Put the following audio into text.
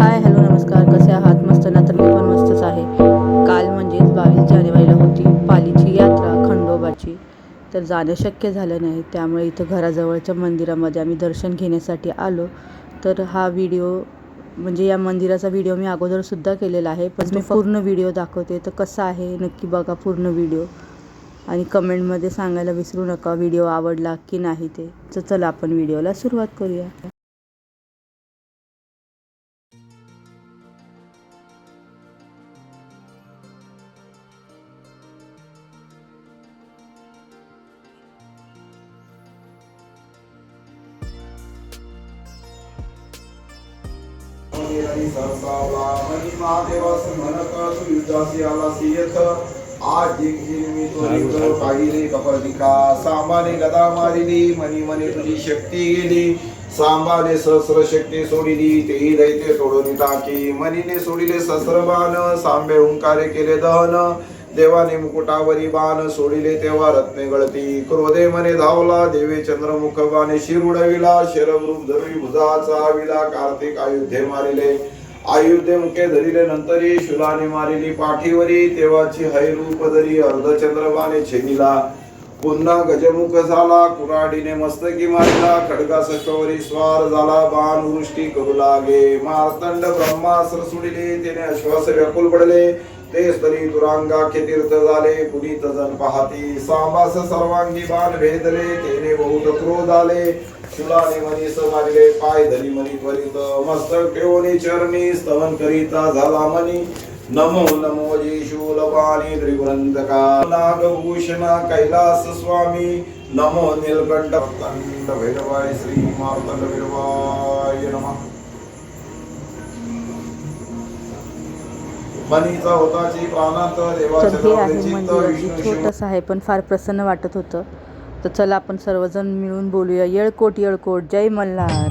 Hi hello नमस्कार. कसे आहात? मस्त ना? तर मी पण मस्तच आहे. काल म्हणजेच बावीस जानेवारीला होती पालीची यात्रा खंडोबाची. तर जाणं शक्य झालं नाही. त्यामुळे इथं घराजवळच्या मंदिरामध्ये आम्ही दर्शन घेण्यासाठी आलो. तर हा व्हिडिओ म्हणजे या मंदिराचा व्हिडिओ मी अगोदरसुद्धा केलेला आहे. पण मी पूर्ण व्हिडिओ दाखवते. तर कसा आहे? नक्की बघा पूर्ण व्हिडिओ. आणि कमेंटमध्ये सांगायला विसरू नका व्हिडिओ आवडला की नाही ते. तर चला आपण व्हिडिओला सुरुवात करूया. कपर्दिका सांबाने गदा मारिली मनी मनी तुझी शक्ती गेली. सांबाने सहस्र शक्ती सोडिली तेही दैते तोडून टाकी मनीने सोडिले सहस्र बाण सांबे हुंकारे केले दहन. देवाने मुकुटावरी बाण सोडिले तेव्हा रत्ने गळती. क्रोधे मने धावला देवे चंद्रमुख बाणे शिर उडविला शरवरूप धरी भुजाचा विला कार्तिक आयुधे मारिले. आयुधे मुखे धरिले नंतरी शुलाने मारिली पाठीवरी तेव्हाची हैरूप धरी अर्धचंद्रबाने छेनिला. पुन्हा गजमुख झाला कुराडीने मस्तकी मारिला खडगा सकवरी स्वार झाला बाण वृष्टी करू लागे. मार्तंड ब्रह्मास्त्र सुडिले त्याने अश्वास व्याकुल पडले. ते स्तरी तुरांगाख्य तीर्थ झाले पुनीत जन पाहती सांबास सर्वांगी बाण भेदले तेने बहुत क्रोध आले शुलाने मनीस मारले पाय धरी मनी त्वरित मस्तक ठेवणी चरणी स्तवन करिता झाला मनी. नमो नमो जी शूलपाणी त्रिपुरंतका नागभूषणा कैलास स्वामी नमो नीलकंठ भैरवाय श्री मार्तंड भैरवाय नमः. मनीचा होता जी प्राणांत हे आहे मंदिर म्हणजे अगदी आहे पण फार प्रसन्न वाटत होतं. तर चला आपण सर्वजण मिळून बोलूया. येळकोट येळकोट जय मल्हार.